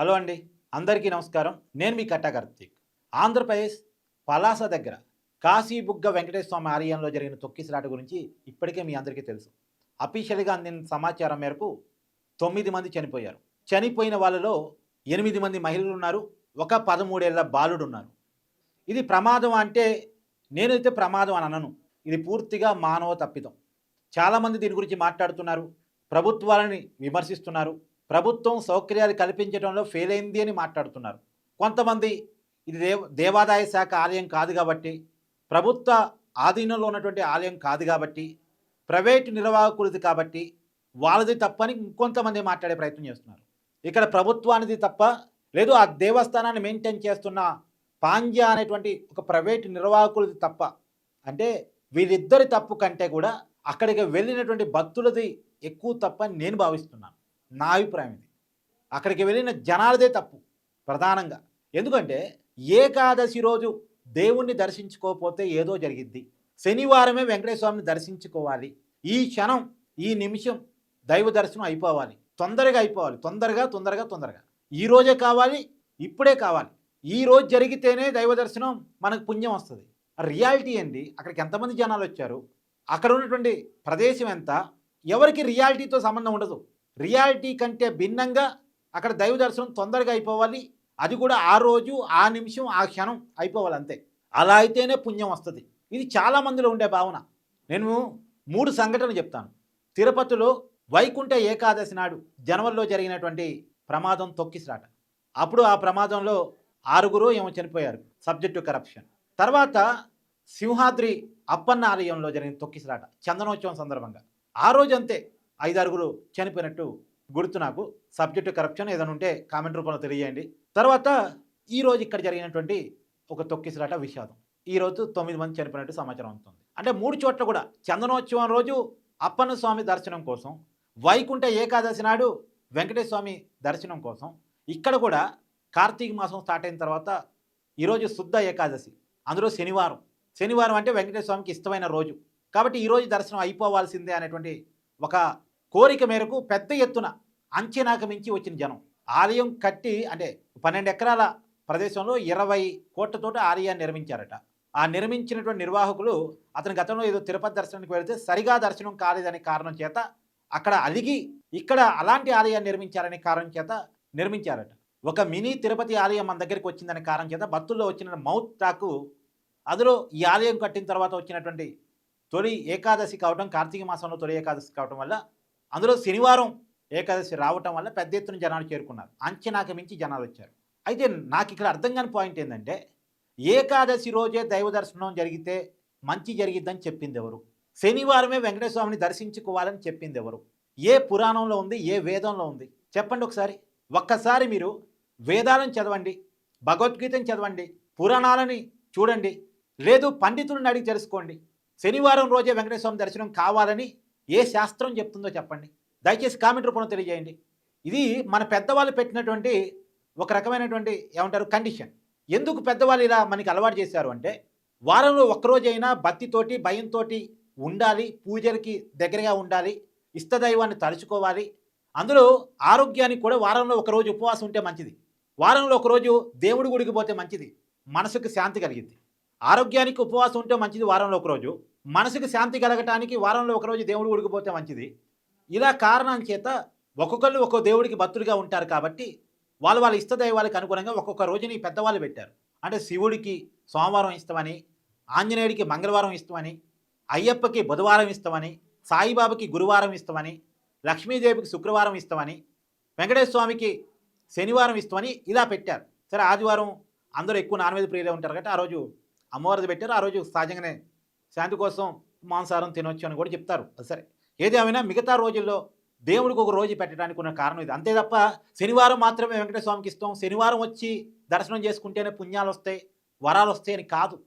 Hello అండి. అందరికీ నమస్కారం. నేను మీ కట్టా కార్తీక్. ఆంధ్రప్రదేశ్ పలాస దగ్గర కాశీబుగ్గ వెంకటేశ్వర స్వామి ఆలయంలో జరిగిన తొక్కిసలాట గురించి ఇప్పటికే మీ అందరికీ తెలుసు. అఫీషియల్గా అందిన సమాచారం మేరకు తొమ్మిది మంది చనిపోయారు. చనిపోయిన వాళ్ళలో ఎనిమిది మంది మహిళలు ఉన్నారు. ఒక పదమూడేళ్ళ బాలుడు ఉన్నారు. ఇది ప్రమాదం అంటే నేనైతే ప్రమాదం అని అనను. ఇది పూర్తిగా మానవ తప్పిదం. చాలామంది దీని గురించి మాట్లాడుతున్నారు. ప్రభుత్వాలని విమర్శిస్తున్నారు. ప్రభుత్వం సౌకర్యాలు కల్పించడంలో ఫెయిల్ అయింది అని మాట్లాడుతున్నారు. కొంతమంది ఇది దేవ దేవాదాయ శాఖ ఆలయం కాదు కాబట్టి ప్రభుత్వ ఆధీనంలో ఉన్నటువంటి ఆలయం కాదు కాబట్టి ప్రైవేటు నిర్వాహకులది కాబట్టి వాళ్ళది తప్పని ఇంకొంతమంది మాట్లాడే ప్రయత్నం చేస్తున్నారు. ఇక్కడ ప్రభుత్వానిది తప్ప లేదు ఆ దేవస్థానాన్ని మెయింటైన్ చేస్తున్న పాంజ్య అనేటువంటి ఒక ప్రైవేటు నిర్వాహకులది తప్ప అంటే వీళ్ళిద్దరి తప్పు కంటే కూడా అక్కడికి వెళ్ళినటువంటి భక్తులది ఎక్కువ తప్పని నేను భావిస్తున్నాను. నా అభిప్రాయం ఇది. అక్కడికి వెళ్ళిన జనాలదే తప్పు ప్రధానంగా. ఎందుకంటే ఏకాదశి రోజు దేవుణ్ణి దర్శించుకోకపోతే ఏదో జరిగిద్ది. శనివారమే వెంకటేశ్వర దర్శించుకోవాలి. ఈ క్షణం ఈ నిమిషం దైవ దర్శనం అయిపోవాలి. తొందరగా అయిపోవాలి. తొందరగా తొందరగా తొందరగా. ఈ రోజే కావాలి ఇప్పుడే కావాలి. ఈ రోజు జరిగితేనే దైవ దర్శనం మనకు పుణ్యం వస్తుంది. రియాలిటీ ఏంటి అక్కడికి ఎంతమంది జనాలు వచ్చారు? అక్కడ ఉన్నటువంటి ప్రదేశం ఎంత? ఎవరికి రియాలిటీతో సంబంధం ఉండదు. రియాలిటీ కంటే భిన్నంగా అక్కడ దైవ దర్శనం తొందరగా అయిపోవాలి. అది కూడా ఆ రోజు ఆ నిమిషం ఆ క్షణం అయిపోవాలి అంతే. అలా అయితేనే పుణ్యం వస్తుంది. ఇది చాలా మందిలో ఉండే భావన. నేను మూడు సంఘటనలు చెప్తాను. తిరుపతిలో వైకుంఠ ఏకాదశి నాడు జనవరిలో జరిగినటువంటి ప్రమాదం తొక్కిసలాట. అప్పుడు ఆ ప్రమాదంలో ఆరుగురు ఏమో చనిపోయారు. Subject corruption. తర్వాత సింహాద్రి అప్పన్న ఆలయంలో జరిగిన తొక్కిసలాట. చందనోత్సవం సందర్భంగా. ఆ రోజు అంతే ఐదారుగురు చనిపోయినట్టు గుర్తు నాకు. సబ్జెక్టు కరప్షన్ ఏదైనా ఉంటే కామెంట్ రూపంలో తెలియజేయండి. తర్వాత ఈ రోజు ఇక్కడ జరిగినటువంటి ఒక తొక్కిసలాట విషాదం. ఈరోజు తొమ్మిది మంది చనిపోయినట్టు సమాచారం అవుతుంది అంటే మూడు చోట్ల కూడా చందనోత్సవం రోజు అప్పన్న స్వామి దర్శనం కోసం వైకుంఠ ఏకాదశి నాడు వెంకటేశ్వర స్వామి దర్శనం కోసం ఇక్కడ కూడా కార్తీక మాసం స్టార్ట్ అయిన తర్వాత ఈరోజు శుద్ధ ఏకాదశి. అందులో శనివారం. శనివారం అంటే వెంకటేశ్వర స్వామికి ఇష్టమైన రోజు. కాబట్టి ఈరోజు దర్శనం అయిపోవాల్సిందే అనేటువంటి ఒక కోరిక మేరకు పెద్ద ఎత్తున అంచనాకు మించి వచ్చిన జనం. ఆలయం కట్టి అంటే పన్నెండు ఎకరాల ప్రదేశంలో ఇరవై కోట్లతోటి ఆలయాన్ని నిర్మించారట. ఆ నిర్మించినటువంటి నిర్వాహకులు అతని గతంలో ఏదో తిరుపతి దర్శనానికి వెళితే సరిగా దర్శనం కాలేదనే కారణం చేత అక్కడ అలిగి ఇక్కడ అలాంటి ఆలయాన్ని నిర్మించారనే కారణం చేత నిర్మించారట. ఒక మినీ తిరుపతి ఆలయం మన దగ్గరికి వచ్చిందనే కారణం చేత భక్తుల్లో వచ్చిన మౌత్ టాకు అందులో ఈ ఆలయం కట్టిన తర్వాత వచ్చినటువంటి తొలి ఏకాదశి కావటం కార్తీక మాసంలో తొలి ఏకాదశి కావటం వల్ల అందులో శనివారం ఏకాదశి రావటం వల్ల పెద్ద ఎత్తున జనాలు చేరుకున్నారు. అంచనాకి మించి జనాలు వచ్చారు. అయితే నాకు ఇక్కడ అర్థం కాని పాయింట్ ఏంటంటే ఏకాదశి రోజే దైవ దర్శనం జరిగితే మంచి జరిగిద్దని చెప్పింది ఎవరు? శనివారమే వెంకటేశ్వరస్వామిని దర్శించుకోవాలని చెప్పింది ఎవరు? ఏ పురాణంలో ఉంది ఏ వేదంలో ఉంది? చెప్పండి ఒకసారి. ఒక్కసారి మీరు వేదాలను చదవండి భగవద్గీతను చదవండి పురాణాలని చూడండి లేదు పండితులను అడిగి తెలుసుకోండి. శనివారం రోజే వెంకటేశ్వరం దర్శనం కావాలని ఏ శాస్త్రం చెప్తుందో చెప్పండి. దయచేసి కామెంట్ రూపంలో తెలియజేయండి. ఇది మన పెద్దవాళ్ళు పెట్టినటువంటి ఒక రకమైనటువంటి ఏమంటారు కండిషన్. ఎందుకు పెద్దవాళ్ళు ఇలా మనకి అలవాటు చేశారు అంటే వారంలో ఒక్కరోజైనా భక్తితోటి భయంతో ఉండాలి పూజలకి దగ్గరగా ఉండాలి ఇష్టదైవాన్ని తలుచుకోవాలి. అందులో ఆరోగ్యానికి కూడా వారంలో ఒకరోజు ఉపవాసం ఉంటే మంచిది. వారంలో ఒకరోజు దేవుడి గుడికి పోతే మంచిది. మనసుకు శాంతి కలిగింది ఆరోగ్యానికి ఉపవాసం ఉంటే మంచిది వారంలో ఒకరోజు. మనసుకు శాంతి కలగటానికి వారంలో ఒకరోజు దేవుడి ఉడికిపోతే మంచిది. ఇలా కారణం చేత ఒక్కొక్కళ్ళు ఒక్కో దేవుడికి భక్తుడిగా ఉంటారు కాబట్టి వాళ్ళు వాళ్ళ ఇష్టదైవాలకు అనుగుణంగా ఒక్కొక్క రోజుని పెద్దవాళ్ళు పెట్టారు. అంటే శివుడికి సోమవారం ఇస్తామని ఆంజనేయుడికి మంగళవారం ఇస్తామని అయ్యప్పకి బుధవారం ఇస్తామని సాయిబాబాకి గురువారం ఇస్తామని లక్ష్మీదేవికి శుక్రవారం ఇస్తామని వెంకటేశ్వర స్వామికి శనివారం ఇస్తామని ఇలా పెట్టారు. సరే ఆదివారం అందరూ ఎక్కువ నాన్ వెజ్ ప్రియులే ఉంటారు కాబట్టి ఆ రోజు అమ్మవారిది పెట్టారు. ఆ రోజు సహజంగానే శాంతి కోసం మాంసారం తినొచ్చు అని కూడా చెప్తారు. అది సరే. ఏది మిగతా రోజుల్లో దేవుడికి ఒక రోజు పెట్టడానికి ఉన్న కారణం ఇది. అంతే తప్ప శనివారం మాత్రమే వెంకటేశ్వర స్వామికి ఇస్తాం. శనివారం వచ్చి దర్శనం చేసుకుంటేనే పుణ్యాలు వస్తాయి వరాలు వస్తాయని కాదు.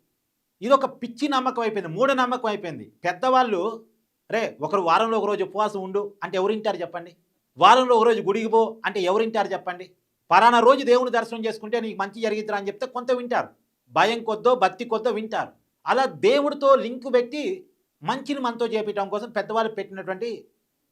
ఇది ఒక పిచ్చి నమ్మకం అయిపోయింది మూఢ నమ్మకం అయిపోయింది. పెద్దవాళ్ళు రే ఒకరు వారంలో ఒకరోజు ఉపవాసం ఉండు అంటే ఎవరింటారు చెప్పండి? వారంలో ఒకరోజు గుడికి పో అంటే ఎవరింటారు చెప్పండి? పలానా రోజు దేవుని దర్శనం చేసుకుంటే నీకు మంచి జరిగిద్దిరా అని చెప్తే కొంత వింటారు. భయం కొద్దో భక్తి కొద్దో వింటారు. అలా దేవుడితో లింకు పెట్టి మంచిని మనతో చేపించడం కోసం పెద్దవాళ్ళు పెట్టినటువంటి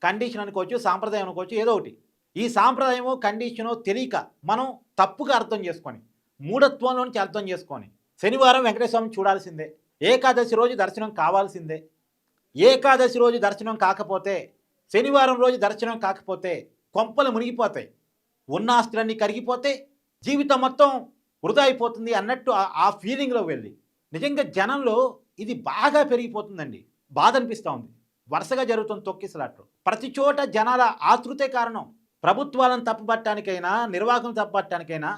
కండిషన్ అనుకోవచ్చు సాంప్రదాయం అనుకోవచ్చు ఏదో ఒకటి. ఈ సాంప్రదాయమో కండిషనో తెలియక మనం తప్పుగా అర్థం చేసుకొని మూఢత్వంలో నుంచి అర్థం చేసుకొని శనివారం వెంకటేశ్వరం చూడాల్సిందే. ఏకాదశి రోజు దర్శనం కావాల్సిందే. ఏకాదశి రోజు దర్శనం కాకపోతే శనివారం రోజు దర్శనం కాకపోతే కొంపలు మునిగిపోతాయి. ఉన్న ఆస్తులన్నీ కరిగిపోతే జీవితం మొత్తం వృధా అయిపోతుంది అన్నట్టు ఆ ఫీలింగ్లో వెళ్ళి. నిజంగా జనంలో ఇది బాగా పెరిగిపోతుందండి. బాధ అనిపిస్తూ ఉంది. వరుసగా జరుగుతుంది తొక్కిసలాట్లు. ప్రతి చోట జనాల ఆతృతే కారణం. ప్రభుత్వాలను తప్పుపట్టడానికైనా నిర్వాహకం తప్పుపట్టడానికైనా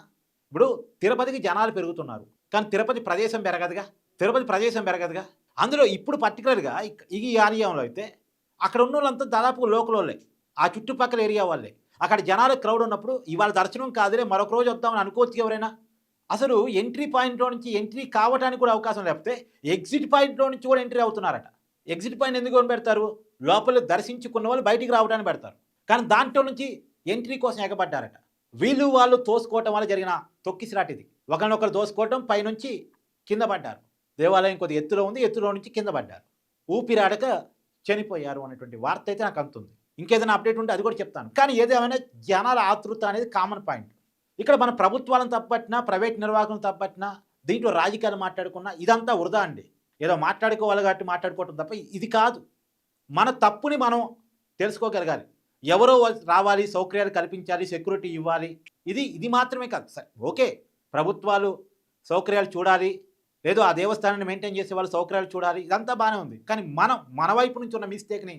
ఇప్పుడు తిరుపతికి జనాలు పెరుగుతున్నారు. కానీ తిరుపతి ప్రదేశం పెరగదుగా? తిరుపతి ప్రదేశం పెరగదుగా? అందులో ఇప్పుడు పర్టికులర్గా ఈ ఏరియాలో అయితే అక్కడ ఉన్న వాళ్ళంతా దాదాపు లోకల్ వాళ్ళే. ఆ చుట్టుపక్కల ఏరియా వాళ్ళే. అక్కడ జనాలు క్రౌడ్ ఉన్నప్పుడు ఇవాళ దర్శనం కాదులే మరొక రోజు వద్దామని అనుకోవచ్చు ఎవరైనా? అసలు ఎంట్రీ పాయింట్లో నుంచి ఎంట్రీ కావడానికి కూడా అవకాశం లేకపోతే ఎగ్జిట్ పాయింట్లో నుంచి కూడా ఎంట్రీ అవుతున్నారట. ఎగ్జిట్ పాయింట్ ఎందుకు అని పెడతారు లోపల దర్శించుకున్న వాళ్ళు బయటికి రావడానికి పెడతారు. కానీ దాంట్లో నుంచి ఎంట్రీ కోసం ఎగబడ్డారట. వీళ్ళు వాళ్ళు తోసుకోవటం వల్ల జరిగిన తొక్కిసిరాట ఇది ఒకరినొకరు తోసుకోవటం పైనుంచి కింద పడ్డారు. దేవాలయం కొద్ది ఎత్తులో ఉంది ఎత్తులో నుంచి కింద పడ్డారు. ఊపిరాడక చనిపోయారు అనేటువంటి వార్త అయితే నాకు అందుతుంది. ఇంకేదైనా అప్డేట్ ఉంటే అది కూడా చెప్తాను. కానీ ఏదేమైనా జనాల ఆతృత అనేది కామన్ పాయింట్ ఇక్కడ మన ప్రభుత్వాలను తప్పట్టినా ప్రైవేట్ నిర్వాహకులను తప్పట్టినా దీంట్లో రాజకీయాలు మాట్లాడుకున్నా ఇదంతా వృధా అండి. ఏదో మాట్లాడుకోవాలి కాబట్టి మాట్లాడుకోవటం తప్ప ఇది కాదు. మన తప్పుని మనం తెలుసుకోగలగాలి. ఎవరో రావాలి సౌకర్యాలు కల్పించాలి సెక్యూరిటీ ఇవ్వాలి. ఇది ఇది మాత్రమే కాదు. సరే ఓకే ప్రభుత్వాలు సౌకర్యాలు చూడాలి. లేదో ఆ దేవస్థానాన్ని మెయింటైన్ చేసే వాళ్ళు సౌకర్యాలు చూడాలి. ఇదంతా బాగానే ఉంది. కానీ మనం మన వైపు నుంచి ఉన్న మిస్టేక్ని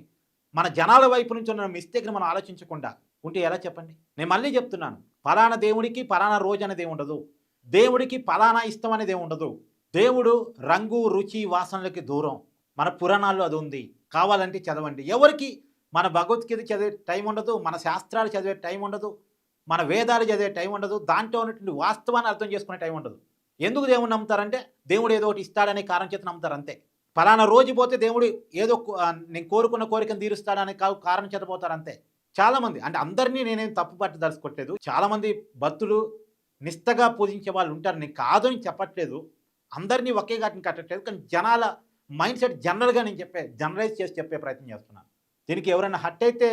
మన జనాల వైపు నుంచి ఉన్న మిస్టేక్ని మనం ఆలోచించకుండా ఉంటే ఎలా చెప్పండి? నేను మళ్ళీ చెప్తున్నాను. పలానా దేవుడికి పలానా రోజు అనేది ఉండదు. దేవుడికి పలానా ఇష్టం అనేది ఉండదు. దేవుడు రంగు రుచి వాసనలకి దూరం. మన పురాణాల్లో అది ఉంది. కావాలంటే చదవండి. ఎవరికి? మన భగవద్గీత చదివే టైం ఉండదు. మన శాస్త్రాలు చదివే టైం ఉండదు. మన వేదాలు చదివే టైం ఉండదు. దాంట్లో ఉన్నటువంటి వాస్తవాన్ని అర్థం చేసుకునే టైం ఉండదు. ఎందుకు దేవుడు నమ్ముతారంటే దేవుడు ఏదో ఒకటి ఇస్తాడనే కారణం చేత నమ్ముతారు అంతే. ఫలానా రోజు పోతే దేవుడు ఏదో నేను కోరుకున్న కోరికను తీరుస్తాడనే కారణం చేత పోతారు అంతే. చాలామంది అంటే అందరినీ నేనేం తప్పు పట్టి దలుచుకోవట్లేదు చాలామంది భక్తులు నిష్టగా పూజించే వాళ్ళు ఉంటారు. నేను కాదని చెప్పట్లేదు. అందరినీ ఒకే ఘాటిని కట్టట్లేదు. కానీ జనాల మైండ్ సెట్ జనరల్గా నేను చెప్పే జనరలైజ్ చేసి చెప్పే ప్రయత్నం చేస్తున్నాను దీనికి ఎవరైనా హట్ అయితే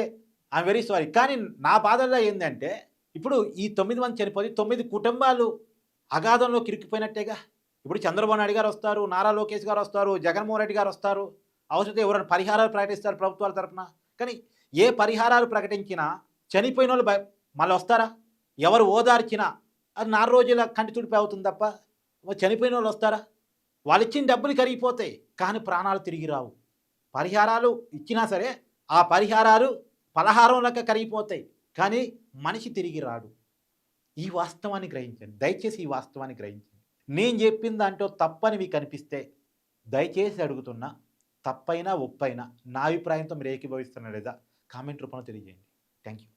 ఐఎమ్ వెరీ సారీ. కానీ నా బాధల్లో ఏంటంటే ఇప్పుడు ఈ తొమ్మిది మంది చనిపోయి తొమ్మిది కుటుంబాలు అగాధంలో కిరికిపోయినట్టేగా. ఇప్పుడు చంద్రబాబు నాయుడు గారు వస్తారు నారా లోకేష్ గారు వస్తారు జగన్మోహన్ రెడ్డి గారు వస్తారు. అవసరం ఎవరైనా పరిహారాలు ప్రకటిస్తారు ప్రభుత్వాల తరఫున. కానీ ఏ పరిహారాలు ప్రకటించినా చనిపోయిన వాళ్ళు మళ్ళీ వస్తారా? ఎవరు ఓదార్చినా అది నాలుగు రోజుల కంటి తుడిపి అవుతుంది తప్ప చనిపోయిన వాళ్ళు వస్తారా? వాళ్ళు ఇచ్చిన డబ్బులు కరిగిపోతాయి కానీ ప్రాణాలు తిరిగి రావు. పరిహారాలు ఇచ్చినా సరే ఆ పరిహారాలు పలహారం లెక్క కరిగిపోతాయి కానీ మనిషి తిరిగి రాడు. ఈ వాస్తవాన్ని గ్రహించండి. దయచేసి ఈ వాస్తవాన్ని గ్రహించండి. నేను చెప్పిన దాంట్లో తప్పని మీకు అనిపిస్తే దయచేసి అడుగుతున్నా తప్పైనా ఒప్పైనా నా అభిప్రాయంతో మీరు ఏకీభవిస్తున్నా లేదా? కామెంట్ రూపంలో తెలియజేయండి. Thank you